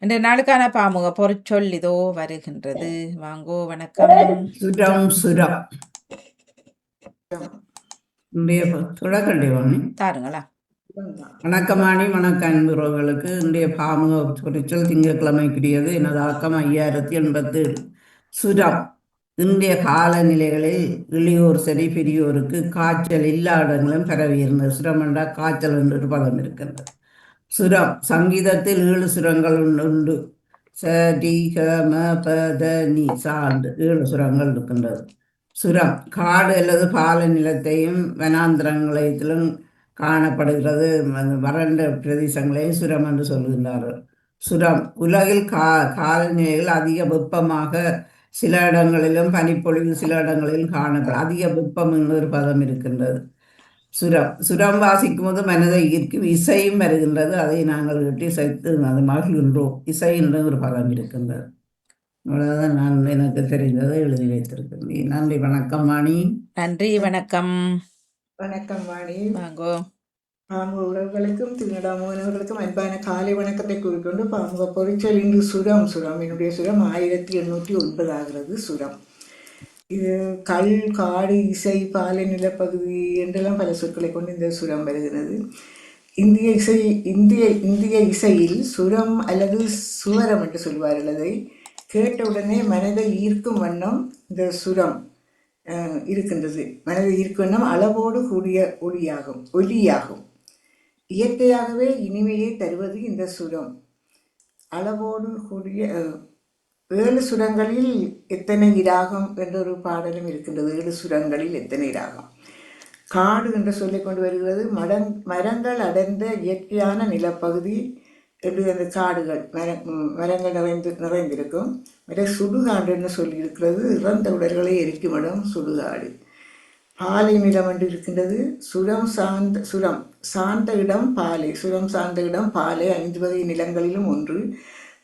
இன்றைய நாளுக்கான பாமுக பொருட்சொல் இதோ வருகின்றது. வாங்கோ வணக்கம். சுரம் சுரம். தாருங்களா? வணக்கமாணி வணக்க அன்புறவர்களுக்கு இன்றைய பாமுக குறிச்சல் திங்கட்கிழமைக்குரியது. எனது ஆக்கம் ஐயாயிரத்தி எண்பத்தி சுரம். இன்றைய காலநிலைகளில் இளையோர் சரி பெரியோருக்கு காய்ச்சல் எல்லா இடங்களும் பரவி இருந்தது சுரம் என்றால் காய்ச்சல் என்று ஒரு பதம் இருக்கின்றது. சுரம். சங்கீதத்தில் ஏழு சுரங்கள் உண்டு உண்டு. கம டி நி சாண்டு ஏழு சுரங்கள் இருக்கின்றது. சுரம். காடு அல்லது பால நிலத்தையும் வனாந்திரங்களையும் காணப்படுகிறது. வறண்ட பிரதேசங்களையும் சுரம் என்று சொல்கின்றார்கள். சுரம். உலகில் கா காலநிலையில் அதிக வெப்பமாக சில இடங்களிலும் பனிப்பொழிவு சில இடங்களிலும் காணப்படும் அதிக வெப்பம் என்று ஒரு பதம் இருக்கின்றது. சுரம் சுரம் வாசிக்கும் போது மனதை ஈர்க்கும் இசையும் வருகின்றது. அதை நாங்கள் கேட்டு இசைத்து அது மகிழ்கின்றோம் இசை என்ற ஒரு பதம் இருக்கின்றது. அவ்வளவுதான் நான் எனக்கு தெரிந்ததை எழுதி வைத்திருக்கின்றேன். நன்றி வணக்கம் வாணி நன்றி வணக்கம். வணக்கம் வாணி வாங்கோ. பாமுக உறவுகளுக்கும் திருநடாமோகனவர்களுக்கும் அன்பான காலை வணக்கத்தை கூறிக்கொண்டு பாமுக பொறிச்சல் இன்று சுரம் சுரம். என்னுடைய சுரம் ஆயிரத்தி எண்ணூற்றி ஒன்பது ஆகிறது சுரம். இது கல் காடு இசை பாலை நிலப்பகுதி என்றெல்லாம் பல சொற்களை கொண்டு இந்த சுரம் வருகிறது. இந்திய இசை இந்திய இந்திய இசையில் சுரம் அல்லது சுவரம் என்று சொல்வார்கள். அதை கேட்டவுடனே மனதை ஈர்க்கும் வண்ணம் இந்த சுரம் இருக்கின்றது. மனதை ஈர்க்கும் வண்ணம் அளவோடு கூடிய ஒளியாகும் ஒலியாகும். இயற்கையாகவே இனிமையை தருவது இந்த சுரம். அளவோடு கூடிய ஏழு சுரங்களில் எத்தனை இராகம் என்ற ஒரு பாடலும் இருக்கின்றது. ஏழு சுரங்களில் எத்தனை இராகம்? காடு என்று சொல்லிக் கொண்டு வருகிறது. மடங் மரங்கள் அடர்ந்த இயற்கையான நிலப்பகுதி என்று அந்த காடுகள் மர மரங்கள் நிறைந்து நிறைந்திருக்கும். மற்ற சுடுகாடுன்னு சொல்லியிருக்கிறது. இறந்த உடல்களை எரிக்கும் இடம் சுடுகாடு. பாலை நிலம் என்று இருக்கின்றது. சுரம் சார்ந்த சுரம் சார்ந்த இடம் பாலை. சுரம் சார்ந்த இடம் பாலை. ஐந்து வகை நிலங்களிலும் ஒன்று.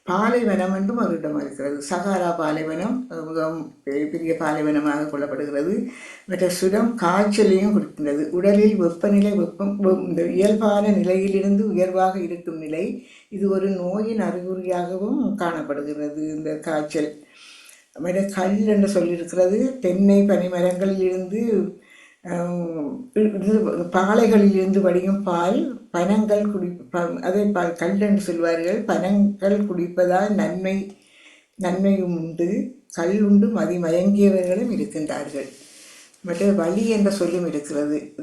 பாலைவனம் என்றும் ஒரு இடம் இருக்கிறது. சகாரா பாலைவனம் மிகவும் பெரிய பெரிய பாலைவனமாக கொள்ளப்படுகிறது. மற்ற சுரம் காய்ச்சலையும் கொடுக்கின்றது உடலில் வெப்பநிலை வெப்பம் இந்த இயல்பான நிலையிலிருந்து உயர்வாக இருக்கும் நிலை இது ஒரு நோயின் அறிகுறியாகவும் காணப்படுகிறது இந்த காய்ச்சல். மற்ற கல் என்று சொல்லியிருக்கிறது தென்னை பனைமரங்களில் இருந்து இது பாலைகளில் இருந்து வடியும் பால் பனங்கள் குடி ப- அதை பால் கல் என்று சொல்வார்கள். பனங்கள் குடிப்பதால் நன்மை நன்மையும் உண்டு. கல் உண்டு மதி மயங்கியவர்களும் இருக்கின்றார்கள். மற்ற வழி என்ற சொல்லும் இருக்கிறது.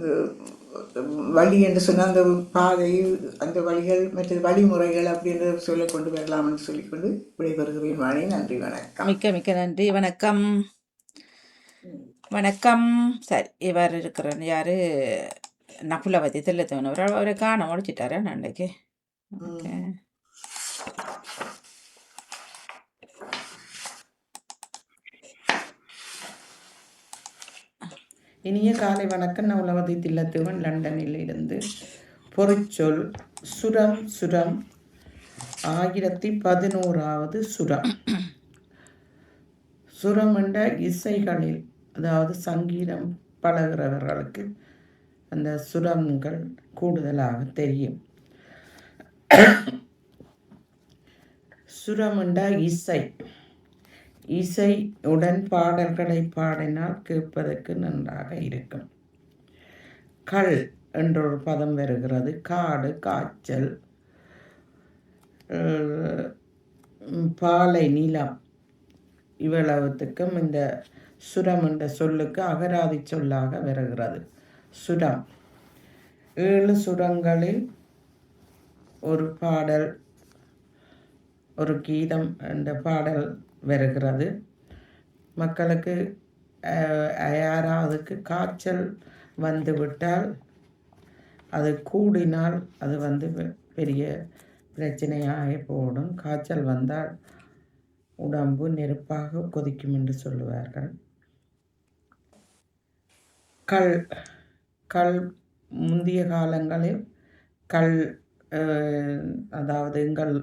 வழி என்று சொன்னால் அந்த பாதை அந்த வழிகள் மற்ற வழிமுறைகள் அப்படின்ற சொல்ல கொண்டு வரலாம் என்று சொல்லிக்கொண்டு விடைபெறுகிறேன். வாணி நன்றி வணக்கம். மிக்க மிக்க நன்றி. வணக்கம். வணக்கம். சரி இவர் இருக்கிற யார்? நகுலவதி தெல்லத்தவன் அவரை காண முடிச்சிட்டாரா நாளைக்கு ஓகே. இனிய காலை வணக்கம். நவுலவதி தில்லத்துவன் லண்டனில் இருந்து. பொறிச்சொல் சுரம் சுரம். ஆயிரத்தி பதினோராவது சுரம். சுரம் என்ற இசைகளில் அதாவது சங்கீதம் பழகிறவர்களுக்கு அந்த சுரங்கள் கூடுதலாக தெரியும். சுரம் இசை. இசை உடன் பாடல்களை பாடினால் கேட்பதற்கு நன்றாக இருக்கும். கல் என்ற ஒரு பதம் வருகிறது. காடு காய்ச்சல் பாலை நிலம். இவ்வளவுத்துக்கும் இந்த சுரம் என்ற சொல்லுக்கு அகராதி சொல்லாக வருகிறது. சுரம். ஏழு சுரங்களில் ஒரு பாடல் ஒரு கீதம் என்ற பாடல் வருகிறது. மக்களுக்கு யாராவதுக்கு காய்ச்சல் வந்துவிட்டால் அது கூடினால் அது வந்து பெரிய பிரச்சனையாக போடும். காய்ச்சல் வந்தால் உடம்பு நெருப்பாக கொதிக்கும் என்று சொல்லுவார்கள். கள் கள் முந்தைய காலங்களில் கள் அதாவது எங்கள்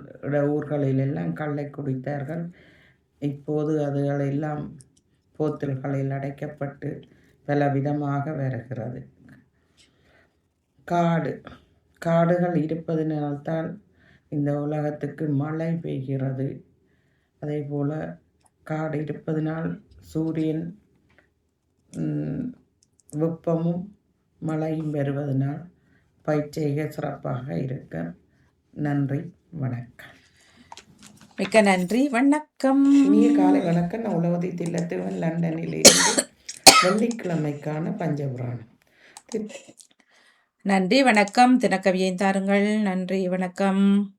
ஊர்களில் எல்லாம் கல்லை குடித்தார்கள். இப்போது அதுகளெல்லாம் போத்தல்களில் அடைக்கப்பட்டு பல விதமாக வருகிறது. காடு காடுகள் இருப்பதனால்தான் இந்த உலகத்துக்கு மழை பெய்கிறது. அதே போல் காடு இருப்பதனால் சூரியன் வெப்பமும் மழையும் பெறுவதனால் பயிற்சிக சிறப்பாக இருக்க. நன்றி வணக்கம். மிக்க நன்றி வணக்கம். இனிய காலை வணக்கம். நான் உலகதி தில்லத்துவன் லண்டனில் இருந்து வெள்ளிக்கிழமைக்கான பஞ்சபுராணம். நன்றி வணக்கம். தினக்கவியை தாருங்கள். நன்றி வணக்கம்.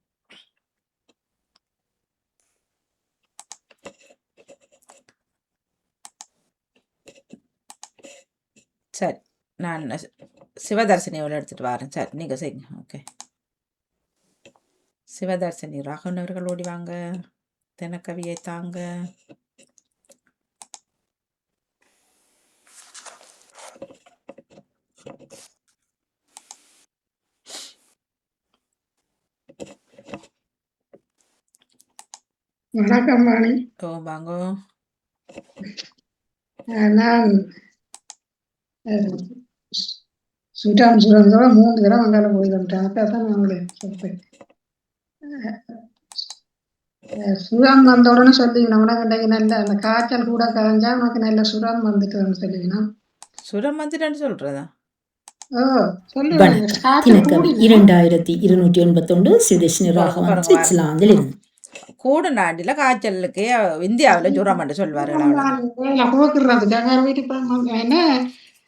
சரி நான் சி- சிவதர்சினியோட எடுத்துட்டு வரேன் சரி. நீங்க செய்யுங்க. ஓகே. சிவதர்சினி ராகவன் அவர்கள் ஓடி வாங்க. தினக்கவியை தாங்க. வணக்கம் வாணி ஓ வாங்கோ நான் சுட்டான் சுரந்தோட மூன்று தடவை அங்கால போய் வந்துட்டேன் அதான் நான் உங்களுக்கு சொல்றேன். அஹ், சுரம் வந்த உடனே சொல்லிக்கணும் உனக்கு இன்றைக்கு நல்ல அந்த காய்ச்சல் கூட கரைஞ்சா உனக்கு நல்ல சுரம் வந்துட்டுன்னு சொல்லிக்கணும் சுரம் வந்துட்டேன்னு சொல்றதா கூடி இரண்டாயிரத்தி இருநூற்றி எண்பத்தொன்று சுதேஷினி ராகவன் சுவிட்சர்லாந்தில் இருந்து கூட நாட்டில் காய்ச்சலுக்கு இந்தியாவில் ஜுரம் என்று சொல்வார்கள்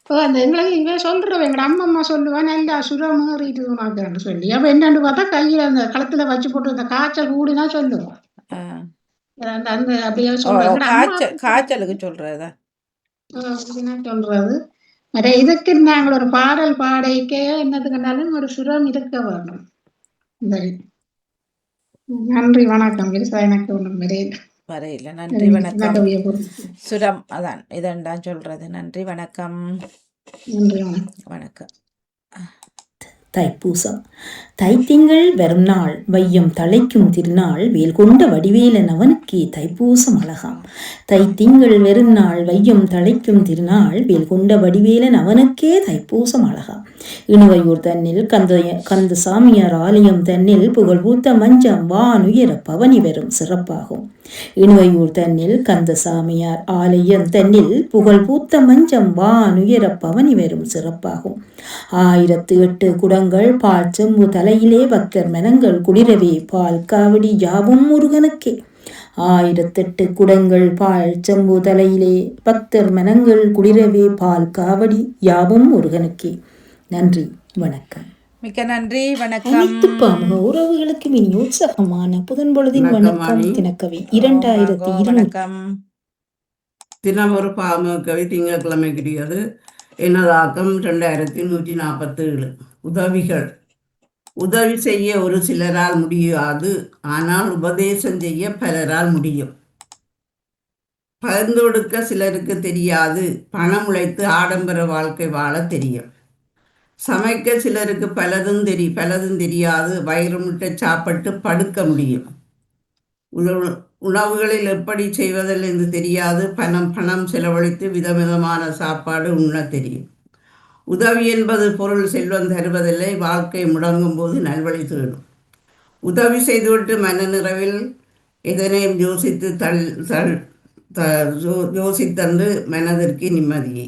இப்போ அந்த எங்களுக்கு இவன் சொல்கிறவன் எங்கள் அம்மா அம்மா சொல்லுவான் நல்லா சுரம் உனக்குன்னு சொல்லி. அப்போ என்னன்னு பார்த்தா கையில் அந்த கழுத்தில் வச்சு போட்டு அந்த காய்ச்சல் கூடினா சொல்லுவான். அந்த அந்த அப்படியே காய்ச்சல் காய்ச்சலுக்கு அப்படின்னா சொல்றது. மற்ற இதுக்கு நாங்கள் ஒரு பாடல் பாடைக்கே என்னதுக்குனாலும் ஒரு சுரம் இருக்க வேணும் நன்றி வணக்கம். எனக்கு ஒன்றும் வரையில். நன்றி வணக்கம். சுரம் அதான் இதெல்லாம் சொல்றது. நன்றி வணக்கம். வணக்கம். தைப்பூசம். தைத்திங்கள் வரும் நாள் வையம் தலைக்கும் திருநாள் வேல் கொண்ட வடிவேலன் அவனுக்கே தைப்பூசம் அழகாம். தைத்திங்கள் வெறும் நாள் வையம் தலைக்கும் திருநாள் வேல் கொண்ட வடிவேலன் அவனுக்கே தைப்பூசம் அழகாம். இணுவையூர் தன்னில் கந்த கந்த சாமியார் ஆலயம் தன்னில் புகழ்பூத்த மஞ்சம் வானுயர பவனி வரும் சிறப்பாகும். இணுவையூர் தன்னில் கந்த சாமியார் ஆலயம் தன்னில் புகழ்பூத்த மஞ்சம் வானுயர பவனி வரும் சிறப்பாகும். ஆயிரத்து எட்டு குட பால் செம்பு தலையிலே பக்தர் மனங்கள் குளிரவே பால் காவடி யாவும் முருகனுக்கே. ஆயிரத்தெட்டு குடங்கள் பால் செம்பு தலையிலே பக்தர் மனங்கள் குளிரவே பால் காவடி யாவும் முருகனுக்கே. நன்றி வணக்கம். மிக்க நன்றி வணக்கம். அனைத்து பாமுக உறவுகளுக்கு இனி உற்சாகமான புதன்பொழுதின் வணக்கம், வணக்கம். வாணி. தினக்கவி இரண்டாயிரத்தி வணக்கம் தினம் ஒரு பாம கவி திங்கட்கிழமைக்குரியது எனதாக்கம் ரெண்டாயிரத்தி நூற்றி நாற்பத்தேழு. உதவிகள். உதவி செய்ய ஒரு சிலரால் முடியாது. ஆனால் உபதேசம் செய்ய பலரால் முடியும். பகிர்ந்தொடுக்க சிலருக்கு தெரியாது. பணம் உழைத்து ஆடம்பர வாழ்க்கை வாழ தெரியும். சமைக்க சிலருக்கு பலதும் தெரி பலதும் தெரியாது. வயிறு முட்டை சாப்பிட்டு படுக்க முடியும். உணவு உணவுகளில் எப்படி செய்வதில் என்று தெரியாது. பணம் பணம் செலவழித்து விதவிதமான சாப்பாடு உண்ண தெரியும். உதவி என்பது பொருள் செல்வம் தருவதில்லை வாழ்க்கை முடங்கும் போது நல்வழி தேடும். உதவி செய்துவிட்டு மன நிறைவில் எதனையும் யோசித்து தள் தள் த யோசித்தன்று மனதிற்கு நிம்மதியே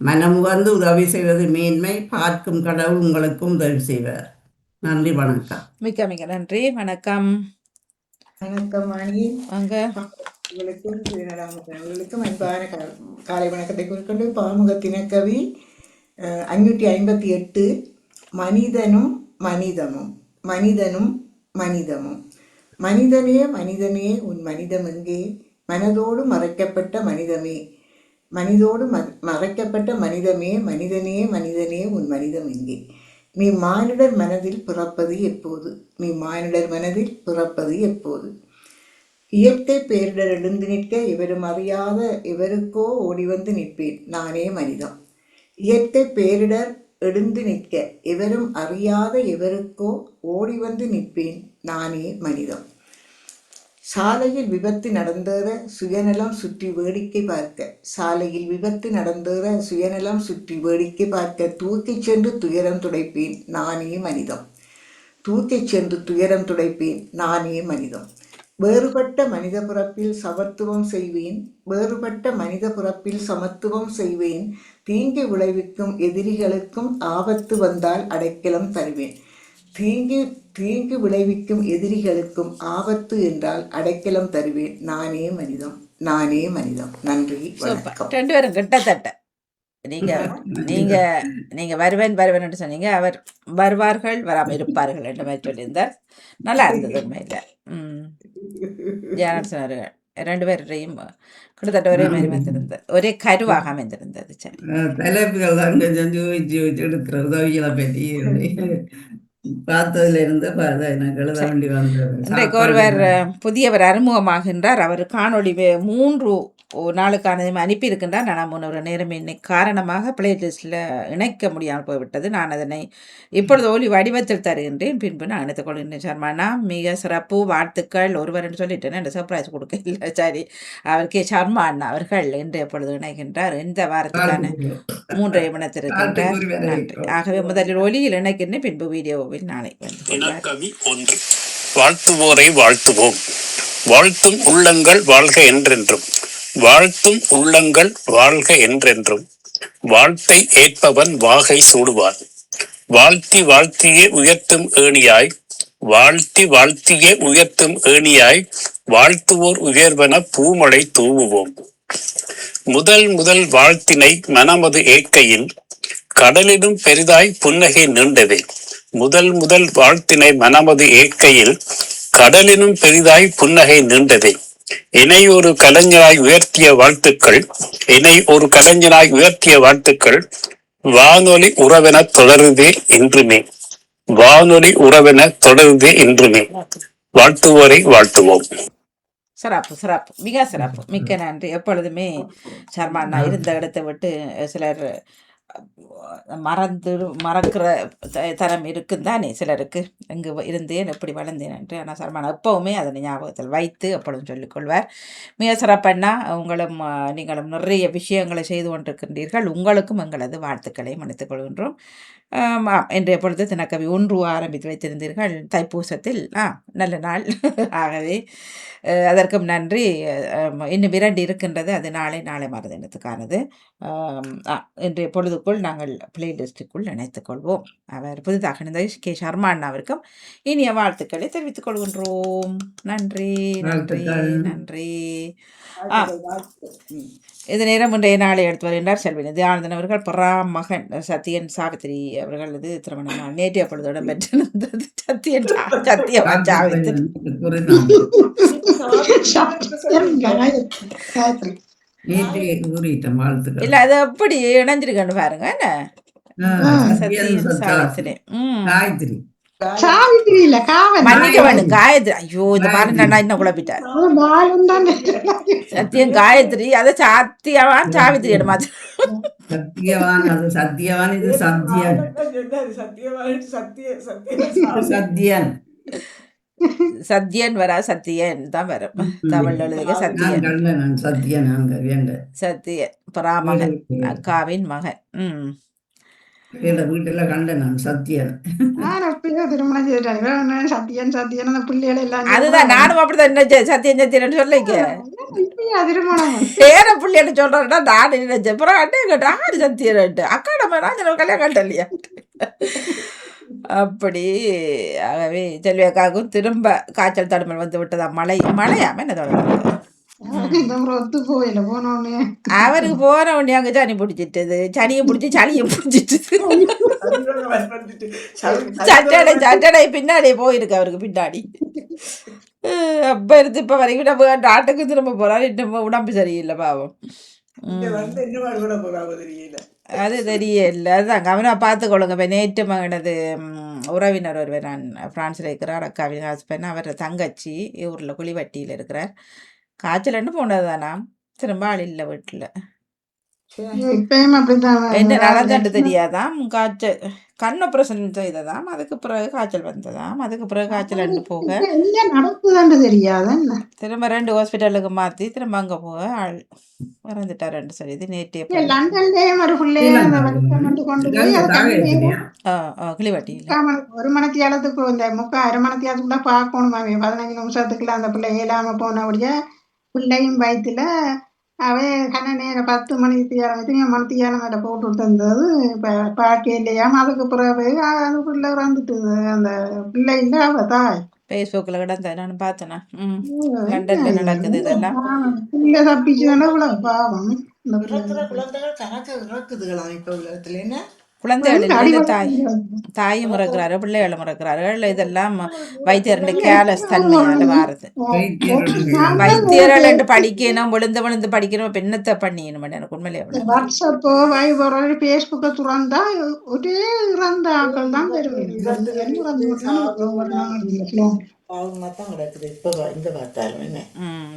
மனமுகந்து உதவி செய்வது மேன்மை பார்க்கும் கடவுள் உங்களுக்கும் உதவி செய்வார். நன்றி வணக்கம். மிக்க மிக்க நன்றி வணக்கம். வணக்கம் மணி. வாங்க. உங்களுக்கும் உங்களுக்கும் அன்பான காலை வணக்கத்தை குறிக்கொண்டு பாமுக தினக்கவி அஹ், அஞ்சூற்றி ஐம்பத்தி எட்டு மனிதனும் மனிதமும் மனிதனும் மனிதமும். மனிதனே மனிதனே உன் மனிதம் எங்கே? மனதோடு மறைக்கப்பட்ட மனிதமே. மனிதோடு ம மறைக்கப்பட்ட மனிதமே மனிதனே மனிதனே உன் மனிதம் எங்கே? நீ மானிடர் மனதில் பிறப்பது எப்போது? நீ மானிடர் மனதில் பிறப்பது எப்போது? இயற்கை பேரிடர் எழுந்து நிற்க இவரும் அறியாத இவருக்கோ ஓடி வந்து நிற்பேன். நானே மனிதம். இயற்கை பேரிடர் எழுந்து நிற்க. எவரும் அறியாத எவருக்கோ ஓடி வந்து நிற்பேன். நானே மனிதம். சாலையில் விபத்து நடந்தேற சுயநலம் சுற்றி வேடிக்கை பார்க்க. சாலையில் விபத்து நடந்தேற சுயநலம் சுற்றி வேடிக்கை பார்க்க. தூக்கிச் சென்று துயரம் துடைப்பேன். நானே மனிதம். தூக்கிச் சென்று துயரம் துடைப்பேன். நானே மனிதம். வேறுபட்ட மனித பிறப்பில் சமத்துவம் செய்வேன். வேறுபட்ட மனித பிறப்பில் சமத்துவம் செய்வேன். தீங்கு விளைவிக்கும் எதிரிகளுக்கும் ஆபத்து வந்தால் அடைக்கலம் தருவேன். தீங்கு தீங்கு விளைவிக்கும் எதிரிகளுக்கும் ஆபத்து என்றால் அடைக்கலம் தருவேன். நானே மனிதம் நானே மனிதம். நன்றி ரெண்டு பேரும் கிட்டத்தட்ட. நீங்க நீங்க நீங்க வருவேன் வருவேன் சொன்னீங்க. அவர் வருவார்கள் வராமல் இருப்பார்கள் என்ற மாதிரி சொல்லியிருந்தார். நல்லா இருந்தது உண்மையில். ம். சொன்னார்கள். தலைப்புகள் தான் கொஞ்சம் ஜோதிச்சு ஜோதிச்சு எடுக்கிறது அவியலை பற்றி பார்த்ததுல இருந்து புதியவர் அறிமுகமாகின்றார் அவர் காணொளி மூன்று ஒரு நாளுக்கான அனுப்பியிருக்கின்றார் நான் முன்னொரு நேரம் இன்னைக்கு காரணமாக பிளேலிஸ்டில் இணைக்க முடியாமல் போய்விட்டது. நான் அதனை இப்பொழுது ஒலி வடிவத்தில் தருகின்றேன். பின்பு நான் இணைத்துக் கொள்கின்றேன். சர்மானா மிக சிறப்பு வாழ்த்துக்கள். ஒருவர்னு சொல்லிட்டேன். என்று சர்ப்ரைஸ் கொடுக்க இல்லை சரி அவர் கே. சர்மா அண்ணா அவர்கள் இன்று எப்பொழுது இணைகின்றார். இந்த வாரத்துக்கான மூன்றையும் இணைத்திருக்கின்றார். நன்றி ஆகவே முதலில் ஒலியில் இணைக்கின்றேன். பின்பு வீடியோவில் நாளை வாழ்த்துவோரை வாழ்த்துவோம். வாழ்த்தும் உள்ளங்கள் வாழ்க என்றென்றும். வாழ்த்தும் உள்ளங்கள் வாழ்க என்றென்றும். வாழ்த்தை ஏற்பவன் வாகை சூடுவான். வாழ்த்தி வாழ்த்தியே உயர்த்தும் ஏணியாய் வாழ்த்தி வாழ்த்தியே உயர்த்தும் ஏணியாய் வாழ்த்துவோர் உயர்வன பூமழை தூவுவோம். முதல் முதல் வாழ்த்தினை மனமது ஏற்கையில் கடலிலும் பெரிதாய் புன்னகை நீண்டதே முதல் முதல் வாழ்த்தினை மனமது ஏற்கையில் கடலினும் பெரிதாய் புன்னகை நீண்டதே இணை ஒரு கலைஞராய் உயர்த்திய வாழ்த்துக்கள் இணை ஒரு கலைஞராய் உயர்த்திய வாழ்த்துக்கள் வானொலி உறவென தொடருதே என்றுமே வானொலி உறவென தொடருதே என்றுமே வாழ்த்துவோரை வாழ்த்துவோம். சிறப்பு சிறப்பு. மிக சிறப்பு. மிக்க நன்றி. எப்பொழுதுமே சர்மா அண்ணா இருந்த இடத்தை விட்டு சிலர் மறந்து மறக்கிற த- தரம் இருக்கும் தானே சிலருக்கு. இங்கு இருந்தேன் எப்படி வளர்ந்தேன் என்று. ஆனால் சரமான எப்போவுமே அதனை ஞாபகத்தில் வைத்து எப்பொழுதும் சொல்லிக்கொள்வார் மிக சிறப்பண்ணா உங்களும் நீங்களும் நிறைய விஷயங்களை செய்து கொண்டிருக்கின்றீர்கள். உங்களுக்கும் எங்களது வாழ்த்துக்களை மன்னித்துக் கொள்கின்றோம். இன்றைய பொழுது தினக்கவி ஒன்று ஆரம்பித்து வைத்திருந்தீர்கள். தைப்பூசத்தில் ஆ நல்ல நாள். ஆகவே அதற்கும் நன்றி. இன்னும் இரண்டு இருக்கின்றது. அது நாளை நாளை மறுதினத்துக்கானது இன்றைய பொழுதுக்குள் நாங்கள் பிளேலிஸ்டுக்குள் இணைத்துக் கொள்வோம். அவர் புதிதாக இணைந்த கே சர்மா அண்ணாவிற்கும் இனிய வாழ்த்துக்களை தெரிவித்துக் கொள்கின்றோம். நன்றி நன்றி நன்றி. ஆ இது நேரம் இன்றைய நாளை எடுத்து வருகின்றார் செல்வன். தியானந்தன் அவர்கள் பரா மகன் சத்தியன் சாவித்திரி அவர்களது திருமண நாள் நேற்றைய பொழுது இடம்பெற்றிருந்தது. சத்தியன் சா- சத்தியவன் சாவித்திரி. இல்ல அது எப்படி இணைஞ்சிருக்கன்னு பாருங்க என்ன? சத்யன் சாவித்திரி. சாவித்திரி இல்ல காயத்ரி. ஐயோ இந்த பாரு நான் இன்னும் குழப்பிட்டார் சத்தியம் காயத்ரி. அதை சாத்தியவான் சாவித்திரி இடமா சத்தியவான் அது சத்தியவான் இது சத்தியன். சத்தியவான் சத்திய சத்திய சத்தியன். சத்தியன் வரா சத்தியன் தான் வரும். தமிழ் எழுதுக சத்தியன். சத்தியன் சத்தியன் பராமகன் அக்காவின் மகன். ம். வீட்டுல வீட்டுல கண்ட நான் சத்தியன். நான் எப்பயோ திருமணம் செய்துட்டேன். சத்தியன் சத்தியன் அந்த பிள்ளைகளை எல்லாம் அதுதான் நானும் அப்படிதான். நினைச்சேன் சத்தியன் சத்தியன் சொல்லிக்க. திருமணம்? பேர பிள்ளைன்னு சொல்றேன்னா நான் நினைச்சேன் அப்புறம் அண்ணே கேட்டேன் ஆறு சத்தியன்ட்டு. அக்கா நம்ம நான் கல்யாணம் கட்டலையா அப்படி. ஆகவே செல்வி அக்காவுக்கும் திரும்ப காய்ச்சல் தடுமல் வந்து விட்டதா? மழை மழையாம என்ன தொடர்ந்து அவருக்கு போன உடனே அங்கே சனி பிடிச்சிட்டது. சனியை பிடிச்சி சளியை பிடிச்சிட்டு சட்டடை சட்டடை பின்னாடி போயிருக்கு அவருக்கு பின்னாடி. அப்ப இருந்து இப்ப வரைக்கும் நம்ம நாட்டுக்கு திரும்ப போறாரு. இன்னும் உடம்பு சரியில்லை பாவம். அது தெரியல. அதுதான் கவனா பார்த்துக்கொள்ளுங்க. இப்போ நேற்று மகனது உறவினர் ஒருவர் நான் ஃப்ரான்ஸில் இருக்கிறார். அக்காவின் ஹஸ்பண்ட் அவர் தங்கச்சி ஊரில் குழிவட்டியில் இருக்கிறார். காய்ச்சல்னு போனது தானா திரும்ப ஆள் இல்லை வீட்டில் என்ன. நடந்துட்டு தெரியாதாம்? காய்ச்சல் கண் ஆப்ரேஷன் செய்ததாம். அதுக்கு பிறகு காய்ச்சல் வந்ததாம். அதுக்கு பிறகு காய்ச்சல் ரெண்டு போக. திரும்ப ரெண்டு ஹாஸ்பிட்டலுக்கு மாற்றி திரும்ப அங்கே போக ஆள் இறந்துட்டார் ரெண்டு சொல்லி இது நேற்றே ஒரு மணித்தியாலத்துக்கு இந்த முக்கா அரை மணித்தியாலத்துக்குள்ள பார்க்கணும் பதினஞ்சு நிமிஷத்துக்குள்ள அந்த பிள்ளை இயலாம போனபடியா பிள்ளையும் வயிற்றுல அவே கண்ண நேரம் பத்து மணிக்கு தியாலம் எத்தனையோ மணித்தியாலம் மேல போட்டு இருந்தது இப்போ பார்க்க இல்லையாம. அதுக்கு பிறகு அது பிள்ளை இறந்துட்டுது அந்த பிள்ளை இல்லை அவ தாய். ஃபேஸ்புக்கில் கிடந்த நான் பார்த்தேனா? ம். லண்டனில் நடக்குது இதெல்லாம். பிள்ளை தப்பிச்சுதானே இவ்வளவு பாவம். இந்த பிள்ளை இறக்குற குழந்தைகள் கணக்கு இறக்குதுகளாம் இப்போ உலகத்துல என்ன? குழந்தைகள் தாய். தாயும் இறக்குறாரு பிள்ளைகளும் இறக்குறார்கள் இதெல்லாம் வைத்தியர்னு கேர்லஸ் தன்மையால் வாருது. வைத்தியர்கள் ரெண்டு படிக்கணும் விழுந்து விழுந்து படிக்கணும் பெண்ணத்தை பண்ணிக்கணும் எனக்கு உண்மையிலே வாட்ஸ்அப்போ வைபரோ ஃபேஸ்புக்கை துறந்தா ஒரே இறந்த ஆட்கள் தான் வருவேன்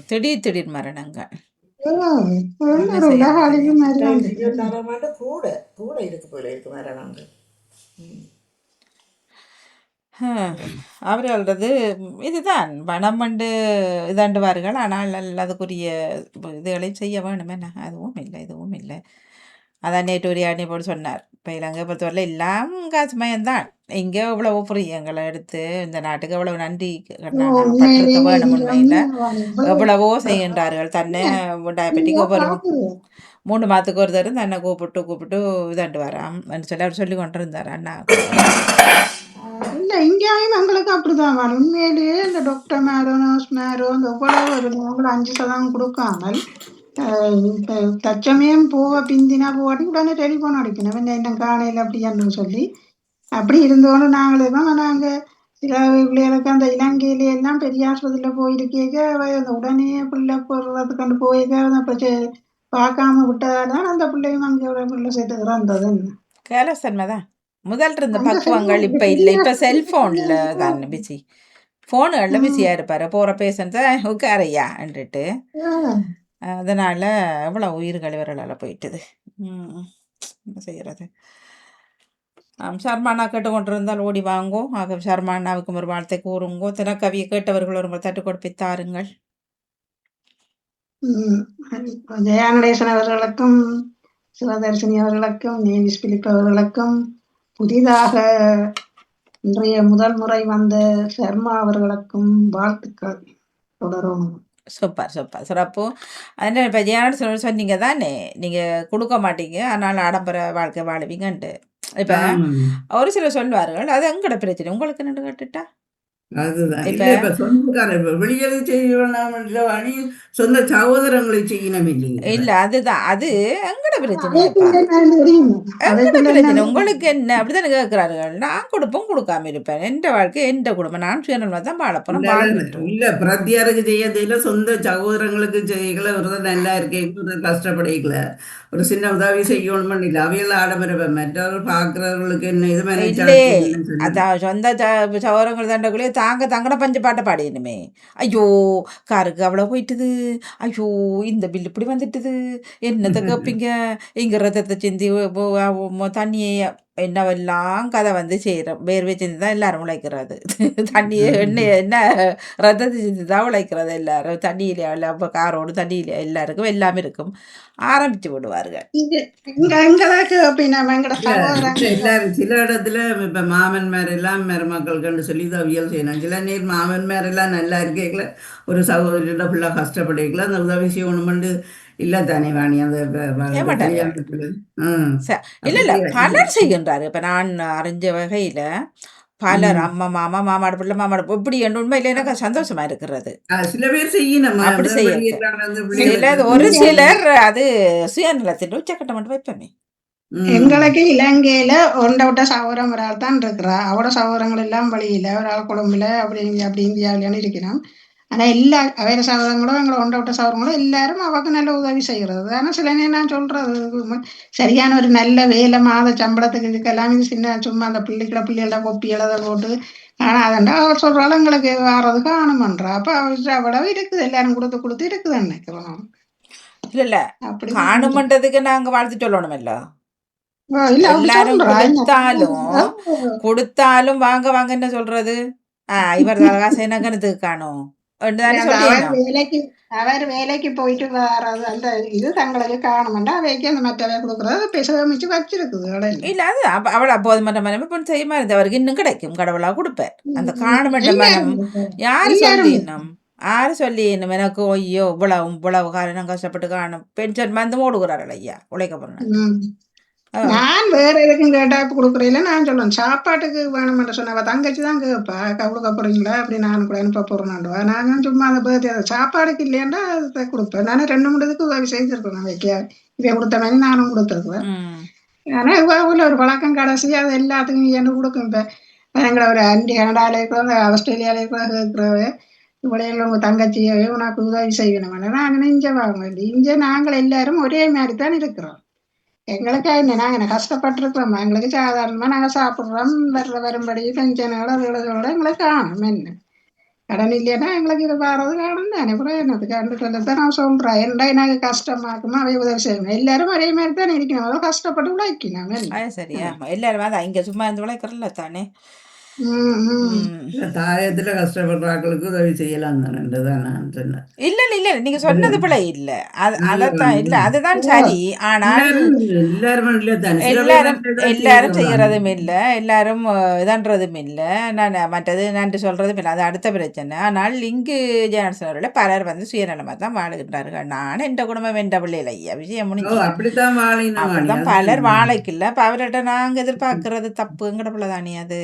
திடீர் திடீர் மரணங்கள். ஆண்டு கூட கூட இருக்கு போல இருக்கு மரணங்கள். ஹம், அவர்களது இதுதான். பணம் வந்து இதாண்டுவார்கள். ஆனால் அதுக்குரிய இதுகளை செய்ய வேணும் என்ன? அதுவும் இல்லை இதுவும் இல்லை. அதான் நேற்று ஒரு அணி போட்டு சொன்னார். இப்போ இலங்கை பொறுத்தவரை எல்லாம் காசு மயம்தான். இங்கே இவ்வளவு பிரியங்களை எடுத்து இந்த நாட்டுக்கு எவ்வளவு நன்றி பட்டிருக்க வேணும் உண்மையில். எவ்வளவோ செய்கின்றார்கள். தன்னை டயபெட்டிக் ஒவ்வொரு மூணு மாதத்துக்கு ஒரு தரம் தன்னை கூப்பிட்டு கூப்பிட்டு இதாண்டு வராம் சொல்லி அவர் சொல்லி கொண்டு இருந்தார் அண்ணா. இல்ல இங்கேயும் எங்களுக்கு அப்படிதான் வேணும் உண்மையிலேயே இந்த டாக்டர் மேரோ நர்ஸ் மேரோ இந்த எவ்வளவு ஒரு அவங்கள அஞ்சு சதம் கொடுக்காமல் தச்சமயம் போவ பிந்தினா போவாட்டி உடனே டெலிஃபோன் அடிக்கணும். என்ன காணையில் அப்படியான்னு சொல்லி அப்படி இருந்தோன்னு நாங்களும் நாங்க சில பிள்ளைகளுக்கு அந்த இலங்கையில எல்லாம் பெரிய ஆஸ்பத்திரியில போயிருக்கேங்க அந்த உடனே பிள்ளை போடுறதுக்கு கொண்டு போயிருக்க அப்ப சே- பார்க்காம விட்டதால அந்த பிள்ளையும் அங்கே பிள்ளை சேர்த்து இறந்தது கேலசன்மை தான் முதல் இருந்த பக்குவங்கள் இப்போ இல்லை. இப்போ பெரிய செல்ஃபோனில் தான் பெரிய பிஸி ஃபோனுகளில் ம். பிஸியாக இருப்பார். போகிற பேஷண்ட்ஸை உட்காரையான்ட்டு ஆஹ் அதனால் எவ்வளோ உயிர்கள் இவர்களால் போயிட்டுது. என்ன செய்கிறது ஆம் ஷர்மானா கேட்டுக்கொண்டிருந்தால் ஓடி வாங்கோ. ஆக ஷர்மானாவுக்கும் ஒரு வார்த்தை கூறுங்கோ. தினக்கவியை கேட்டவர்கள் ஒரு முறை தட்டு கொடுப்பி தாருங்கள். உம் ஜெயா நடேசன் அவர்களுக்கும் சிவதர்சினி அவர்களுக்கும் நேவிஸ் பிலிப் அவர்களுக்கும் புதிதாக இன்றைய முதல் முறை வந்த சர்மா அவர்களுக்கும் வாழ்த்துக்கள். தொடரும். Super super. சிறப்பு. அதனால் இப்போ ஜெயானு சொன்ன சொன்னீங்க தானே? நீங்கள் கொடுக்க மாட்டீங்க. அதனால் ஆடம்பர வாழ்க்கை வாழுவீங்கன்ட்டு. இப்போ ஒரு சிலர் சொல்வார்கள் அது எங்கட பிரச்சனை. உங்களுக்கு என்னன்னு கேட்டுட்டா? அதுதான். இல்ல இப்ப சொந்தக்காரர் இப்ப வெளியில செய்ய வேணாம் அணி சொந்த சகோதரங்களை செய்யணும் இல்லைங்க இல்லை அதுதான். அது எங்கட தெரியும். எங்கட பிரச்சனை? உங்களுக்கு என்ன? அப்படித்தானே கேட்குறார்கள் நான் கொடுப்போம் கொடுக்காம இருப்பேன். எந்த வாழ்க்கை எந்த குடும்பம்? நான் சுயநலமாக தான் வாழப்போறேன் இல்ல, பிரத்தியாருக்கு செய்யறதில்ல சொந்த சகோதரங்களுக்கு செய்யல. ஒரு நல்லா இருக்கேங்க ஒரு கஷ்டப்படைக்கல ஒரு சின்ன உதவி செய்யணும்னு இல்லை. அவையெல்லாம் ஆடம்பரம் மற்றவர்கள் பார்க்கறவர்களுக்கு என்ன இது மேனேஜ் அதான் சொந்த சகோதரங்கள் தண்டக்குள்ளே தாங்க தாங்கன பஞ்ச பாட்டை பாடியணுமே ஐயோ காருக்கு அவ்வளோ போயிட்டுது. ஐயோ இந்த பில் இப்படி வந்துட்டுது. என்னத்தை கேட்பீங்க இங்கே ரத்தத்தை சிந்தி தண்ணியை என்னவெல்லாம் கதை வந்து செய்கிறோம் வேர்வை சிந்தி தான் எல்லாரும் உழைக்கிறது. தண்ணியை எண்ணெய் என்ன ரத்தத்தை சிந்தி தான் உழைக்கிறது எல்லாரும். தண்ணியிலே எல்லாம் காரோடு தண்ணியிலே எல்லாருக்கும் எல்லாம் இருக்கும். ஆரம்பித்து விடுவார்கள். எல்லாரும் சில இடத்துல இப்ப மாமன்மார் எல்லாம் மருமக்கள் கண்டு சொல்லி அவியல் செய்யணும். சில நேர் மாமன்மார் எல்லாம் நல்லா இருக்கேக்கல ஒரு சகோதரியோட ஃபுல்லா கஷ்டப்படைக்கல அந்த உதவி செய்யணும்னு இல்ல தானே வாணி அந்த இல்லை இல்லை பலர் செய்கின்றார் இப்போ நான் அறிஞ்ச வகையில் பலர். அம்மா மாமா மாமாடு பிள்ளை மாமாடு இப்படி என்று உண்மையில் எனக்கு சந்தோஷமா இருக்கிறது. சில பேர் செய்யணும் அப்படி செய்ய ஒரு சிலர் அது சுயநலத்தின் உச்சக்கட்டம் மட்டும் வைப்பமே. எங்களுக்கு இலங்கையில ஒண்ட விட்ட சகோதரம் ஒரு ஆள் தான் இருக்கிறா அவட சகோதரங்கள் எல்லாம் வழியில ஒரு ஆள் கொழும்புல அப்படி இங்க அப்படி இந்தியாவிலான்னு இருக்கிறோம் ஆனா எல்லா வேற சகோதரங்களும் எங்களை ஒண்ட விட்ட சகோதரங்களும் எல்லாரும் அவக்கு நல்ல உதவி செய்யறது. ஆனா சில நேரம் நான் சொல்றது. உம், சரியான ஒரு நல்ல வேலை மாத சம்பளத்துக்கு இதுக்கெல்லாம் இது சின்ன சும்மா அந்த பிள்ளைகளை பிள்ளைகள கொப்பி எழுத போட்டு ஆனா அதண்டா அவர் சொல்றாள் எங்களுக்கு வாரதுக்கு ஆணுமன்றா அப்ப அவர் அவ்வளவு இருக்குது. எல்லாரும் கொடுத்து கொடுத்து இருக்குது நினைக்கிறோம் இல்ல இல்ல. அப்படி காணுமன்றதுக்கு நாங்க வாழ்த்து அப்படி எல்லாரும் கொடுத்தாலும் கொடுத்தாலும் வாங்க வாங்க என்ன சொல்றது? இவர் காசு என்ன கணத்துக்கு காணும். சொல்லிடணும் வேலைக்கு அவர் வேலைக்கு போயிட்டு வர்றது அந்த இது தங்களுக்கு காணுமெண்டா அவைக்கு அந்த மற்றவை கொடுக்குறது பிசமிச்சு வச்சிருக்குது இல்ல அது அவள் அப்போது மன்ற மனம் இப்போ செய்ய மாதிரி அவருக்கு இன்னும் கிடைக்கும் கடவுளா கொடுப்பார் அந்த காணுமன்ற மனம். யாரு எல்லாரும் சொல்லி இன்னும் யாரு சொல்லி இன்னும் எனக்கு ஐயோ இவ்வளவு இவ்வளவு காரணம் கஷ்டப்பட்டு காணும் பென்ஷன் வந்து ஓடுகிறார்கள் ஐயா உழைக்க போறேன். நான் வேற எதுக்கும் கேட்டா இப்ப நான் சொல்லுவேன் சாப்பாட்டுக்கு வேணுமென்று சொன்னவ தங்கச்சி தான் கேட்பா கொடுக்க போறீங்களா அப்படி நான் கூட அனுப்ப போறேன்டுவா நான் சும்மா அது சாப்பாடுக்கு இல்லையாண்டா அதை கொடுப்பேன். நானே ரெண்டு மூணு இதுக்கு உதவி செய்திருக்கேன் வைக்க. இவன் கொடுத்த மாதிரி நானும் கொடுத்துருக்குவேன். ஆனா இவ்வளவு ஒரு பழக்கம் கடைசி அது எல்லாத்துக்கும் என்ன கொடுக்கும் இப்ப? எங்களை ஒரு அண்டி கனடால இருக்கிற ஆஸ்திரேலியால இருக்கிற கேட்கிறவ இவ்வளவு உங்க தங்கச்சியோ உனக்கு உதவி செய்யணும். நாங்க இங்க வாங்க இங்க நாங்கள் எல்லாரும் ஒரே மாதிரி தான் இருக்கிறோம். எங்களுக்கு என்ன நாங்க என்ன கஷ்டப்பட்டிருக்கிறோம். எங்களுக்கு சாதாரணமா நாங்க சாப்பிடுறோம். வர்ற வரும்படி பெஞ்சனோட வீடுகளோட எங்களுக்கு காணும் என்ன கடன் இல்லைன்னா எங்களுக்கு இது வர்றது காணும் தானே அப்புறம் என்னது கண்டு சொல்லத்தான் நான் சொல்றேன் என்னடா எனக்கு கஷ்டமா இருக்குமா அவை உதவி செய்யணும் எல்லாரும் ஒரே மாதிரி தானே இருக்கணும் அதோ கஷ்டப்பட்டு உழைக்கணும் சரியா எல்லாரும் அதான் இங்க சும்மா இருந்து உழைக்கிறல தானே தாயத்துல கஷ்டப்படுறாக்களுக்கு உதவி செய்யலாம் தானே தான் நான் சொன்னேன். இல்ல இல்ல இல்ல. நீங்க சொன்னது பிழை இல்ல. அது அதத்தான் இல்ல. அதுதான் சரி. ஆனால் எல்லாரும் எல்லாரும் இல்ல தானே. செய்யறதும் இல்ல. எல்லாரும் இதன்றதும் இல்ல. நான் மற்றது நன்றி சொல்றதும் இல்லை. அது அடுத்த பிரச்சனை. ஆனால் இங்கு அவர்கள பலர் வந்து சுயநலமா தான் வாழுகின்றார்கள். நான் எந்த குடும்பம் எந்த பிள்ளைகள் ஐயா விஷயம் அப்படித்தான் பலர் வாழைக்கில்ல அப்ப அவர்கிட்ட நாங்க எதிர்பார்க்கறது தப்புங்கிற பிள்ளைதானே அது.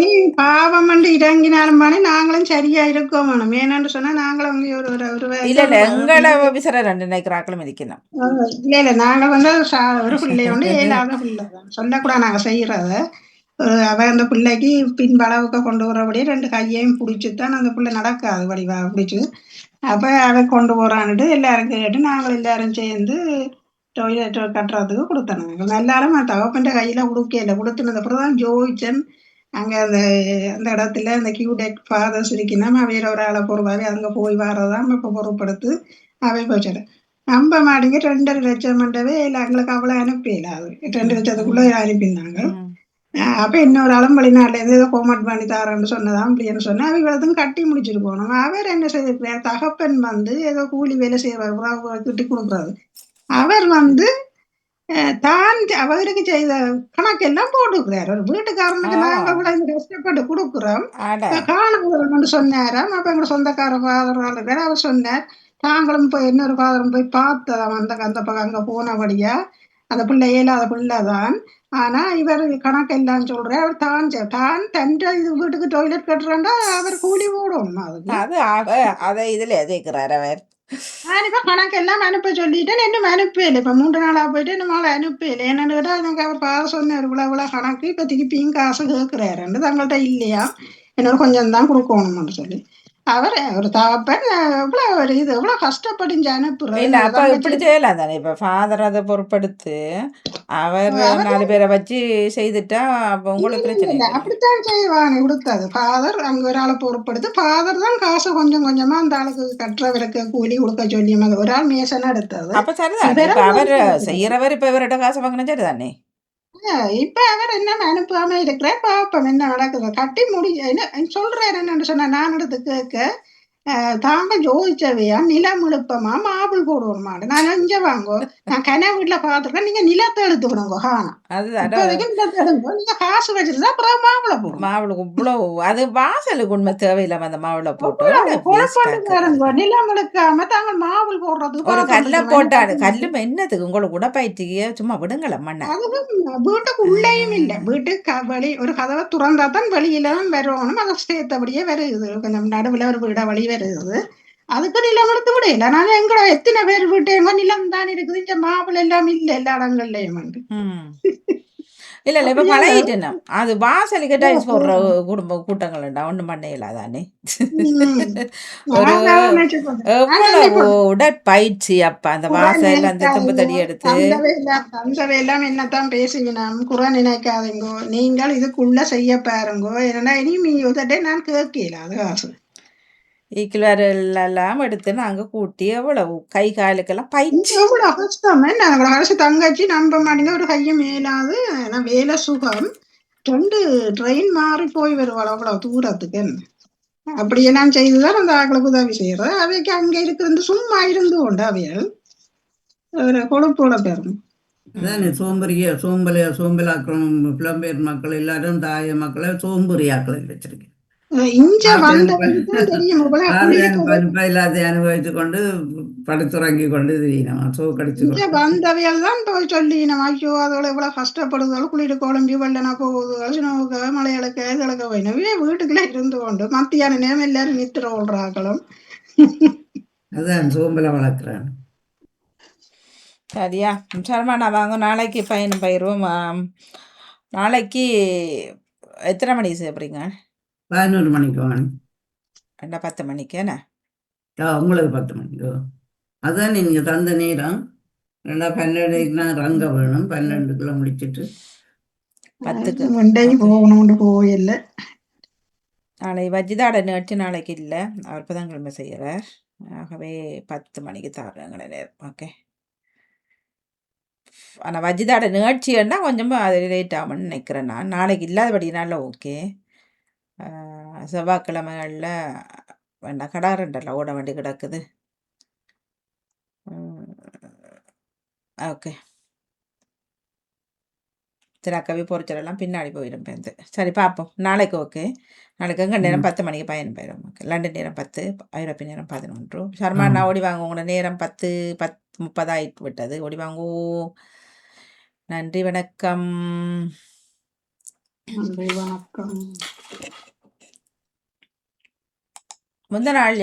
இனி பாவம் இறங்கினாலும் நாங்களும் சரியா இருக்கோம் வேணும். ஏன்னு சொன்னா நாங்களும் இங்க ஒரு ஒரு இல்ல இல்ல எங்களை விசிற ரெண்டு நினைக்கிறாக்களும் இருக்கணும் இல்ல இல்ல நாங்க வந்து ஒரு பிள்ளை வந்து ஏழாத பிள்ளை. தான் சொல்லக்கூடாது நாங்க செய்யறத. அவ அந்த பிள்ளைக்கு பின் வளவுக்கு கொண்டு வரபடியே ரெண்டு கையையும் பிடிச்சி தான் அந்த பிள்ளை நடக்காது வடிவா பிடிச்சி. அப்ப அவ கொண்டு போறான்ட்டு எல்லாரும் கேட்டு நாங்கள் எல்லாரும் சேர்ந்து டொய்லெட் கட்டுறதுக்கு கொடுத்தோம். எல்லாரும் தகப்பன்ற கையில கொடுக்கல. கொடுத்துனது அப்புறம் தான் ஜோதிச்சன் அங்க அந்த அந்த இடத்துல அந்த கியூடெக் ஃபாதர்ஸ் இருக்கணும் வேற ஒரு ஆளை பொறுப்பாவே அங்க போய் வரதான் இப்ப பொறுப்படுத்து அவை போச்சு நம்ப மாட்டீங்க ரெண்டரை லட்சம் மண்டவே இல்லை எங்களுக்கு அவ்வளோ அனுப்பல அது. ரெண்டு லட்சத்துக்குள்ள அனுப்பியிருந்தாங்க. அப்ப இன்னொரு அலம்பளிநாட்டுல இருந்து ஏதோ கோமட் பண்ணி தாரேன்னு சொன்னதாம் அப்படின்னு சொன்னா அவங்களும் கட்டி முடிச்சிட்டு போனோம். அவர் என்ன செய்திருக்கிறார்? தகப்பன் வந்து ஏதோ கூலி வேலை உறவு கிட்டி கொடுக்குறாரு. அவர் வந்து தான் அவருக்கு செய்த கணக்கெல்லாம் போட்டுக்கிறார் ஒரு வீட்டுக்காரனுக்கு ஆ. நாங்க கூட இந்த கஷ்டப்பட்டு கொடுக்குறோம் காணவர்கள் சொன்னாராம் அப்ப எங்க சொந்தக்கார ஃபாதர் இருக்கிற அவர் சொன்னார் தாங்களும் போய் இன்னொரு ஃபாதரும் போய் பார்த்ததாம் அந்த அந்த பக்கம் அங்க போனபடியா அந்த பிள்ளை இயலாத பிள்ளை தான் ஆனா இவர் கணக்கெல்லாம் சொல்றார் அவர் தான் தான் தன் இது வீட்டுக்கு டாய்லெட் கட்டுறாண்டா அவர் கூலி அதுக்கு அது அவ- அதை இதுல எதைக்கிறார் அவர் நான் இப்ப கணக்கெல்லாம் அனுப்ப சொல்லிட்டேன் இன்னும் அனுப்பல இப்ப மூன்று நாளா போயிட்டு இன்னும் நாளை அனுப்பல என்னன்னு கேட்டா எனக்கு அவர் பாத சொன்னார் இவ்வளவு இவ்வளவு கணக்கு இப்ப திருப்பியும் காசு கேட்கிறாரு தங்கள்கிட்ட இல்லையா இன்னொரு கொஞ்சம் தான் கொடுக்கணும்னு சொல்லி அவர் ஒரு தகப்பன் எவ்வளவு ஒரு இது எவ்வளவு கஷ்டப்பட்டு அனுப்புறாரு இல்ல அப்ப இப்படி செய்யலாம் தானே இப்ப ஃபாதர் அதை பொறுப்படுத்து அவர் நாலு பேரை வச்சு செய்துட்டா அப்ப உங்களுக்கு பிரச்சனை இல்ல, அப்படித்தான் செய்வாங்க கொடுத்தது. ஃபாதர் அங்க ஒரு ஆளை பொறுப்படுத்து ஃபாதர் தான் காசு கொஞ்சம் கொஞ்சமா அந்த ஆளுக்கு கட்டுறவருக்கு கூலி கொடுக்க சொல்லி ஒரு ஆள் மேசனா எடுத்தது அப்ப சரிதானே அவர் செய்யறவர் இப்ப இவர்கிட்ட காசு வாங்கினா சரிதானே? இப்ப அவர் என்ன அனுப்பாம இருக்கிற பாப்போம் என்ன நடக்குது கட்டி முடி என்ன சொல்றாரு என்னன்னு சொன்ன நான் எடுத்து கேட்க அஹ், தாங்க ஜோதிச்சவையா நிலம் எழுப்பமா மாபிள் போடுவோமா நான் இங்க வாங்கோ நான் கன வீட்டுல பாத்துருக்கேன் நீங்க நிலத்தை எடுத்து விடுங்க காணும் அதுதான் இப்போதைக்கு நிலத்தை எடுங்க நீங்க காசு வச்சிருந்தா அப்புறம் மாப்பிளை போடுங்க மாவுளுக்கு இவ்வளவு அது வாசலுக்கு உண்மை தேவையில்லாம அந்த மாவுல போட்டு நிலம் எடுக்காம தாங்க மாபிள் போடுறதுக்கு ஒரு கல்ல இருக்கேன். கல்லும் என்னத்துக்கு உங்களுக்கு உடப்பாயிட்டு சும்மா விடுங்கள மண்ணை அதுவும் வீட்டுக்கு உள்ளேயும் இல்லை வீட்டுக்கு வெளி ஒரு கதவை துறந்தா தான் வெளியில தான் வரணும் அதை சேர்த்தபடியே வருது கொஞ்சம் நடுவில் ஒரு வீட வழி வருது அதுக்கு நிலம் எடுத்து விட. இல்லை நான் எங்கட எத்தனை பேர் வீட்டு எங்க நிலம் தான் இருக்குது. இங்க மாப்பிள்ளை எல்லாம் இல்லை எல்லா இடங்கள்லயும் வந்து. இல்ல இல்ல இப்ப? பழகிட்டேன் அது வாசலுக்கு டைல்ஸ் போடுற குடும்ப கூட்டங்கள் உண்டா? ஒண்ணும் பண்ண இல்லாதானே ஒரு நான். எவ்வளவு உடற்பயிற்சி அப்ப அந்த வாசல் அந்த தும்பு தடி எடுத்து? தந்தவே எல்லாம் என்னத்தான் பேசுவினாம் குறை நினைக்காதீங்கோ. நீங்கள் இதுக்குள்ள செய்ய பாருங்கோ. ஏன்னா இனி மீ உதட்டே நான் கேட்கல. அது காசு. ஈக்கில் வரலாம் எடுத்து நாங்க கூட்டி எவ்வளவு? கை காலுக்கெல்லாம் பயிற்சி எவ்வளவு கஷ்டம் என்ன? கடைசி தங்கச்சி நம்ப மாட்டேங்க ஒரு கையும் மேலாது. நான் வேலை சுகம். ரெண்டு ட்ரெயின் மாறி போய் வருவாள் அவ்வளவு தூரத்துக்கு. என்ன அப்படியே நான் செய்துதான் அந்த ஆக்களுக்கு உதவி செய்யறது. அவைக்கு அங்க இருக்கிறது சும்மா இருந்து கொண்டு அவைகள். ஒரு கொழுப்போட பெறும் அதான் சோம்பரிய சோம்பல சோம்பலாக்கணும். புலம்பெயர் மக்கள் எல்லாரும் தாய மக்களை சோம்புரியாக்களை வச்சிருக்கேன் இங்க இல்லாத அனுபவித்து கொண்டு படுத்துறங்கி கொண்டு திரியினமா சோ கடிச்சு இங்க வந்தவையல் தான் போய் சொல்லி நம்ம ஐயோ அதோட இவ்வளவு கஷ்டப்படுதல் குளிர் குழம்பி வெள்ளனா போகுது சினவுக்க மலையழுக்க இதழுக்க போயினவே வீட்டுக்குள்ளே இருந்து கொண்டு மத்தியான நேரம் எல்லாரும் நித்திர ஓடுறாக்களும் அதான் சோம்பலை வளர்க்குறேன். சரியா? சர்மாண்ணா வாங்க நாளைக்கு பயணம் பயிர்வோம். நாளைக்கு எத்தனை மணிக்கு சாப்பிட்றீங்க? பதினோரு மணிக்கு? வாங்க ரெண்டா பத்து மணிக்கு? என்ன? உங்களுக்கு பத்து மணிக்கு? அதான் நீங்க தந்த நேரம். ரெண்டா பன்னெண்டுக்குனா ரங்க வேணும். பன்னெண்டுக்குள்ள முடிச்சிட்டு. பத்துக்கு. மண்டை போகணும்னு போயில்ல நாளை வஜிதாட நிகழ்ச்சி நாளைக்கு இல்லை. அவர் புதன்கிழமை செய்கிறார் ஆகவே பத்து மணிக்கு தாருங்கள நேரம். ஓகே. ஆனால் வஜிதாட நிகழ்ச்சின்னா கொஞ்சம் அது லேட் ஆகும்னு நினைக்கிறேன் நான். நாளைக்கு இல்லாதபடினால ஓகே. செவ்வாய்க்கிழமைகளில் வேண்டாம் கடாரண்டல்ல ஓட வேண்டி கிடக்குது. ஓகே. திராக்கவி பொறிச்சலெல்லாம் பின்னாடி போயிடும் பேருந்து. சரி பார்ப்போம் நாளைக்கு ஓகே. நாளைக்கு எங்கள் நேரம். பத்து மணிக்கு பயணம் போயிடும் ஓகே. லண்டன் நேரம் பத்து ஐரோப்பிய நேரம் பதினொன்று. சர்மாண்ணா ஓடி வாங்க உங்களோட நேரம் பத்து பத் முப்பதாயிட்டு விட்டது. ஓடி வாங்கோ நன்றி வணக்கம். நன்றி வணக்கம். முந்த நாள்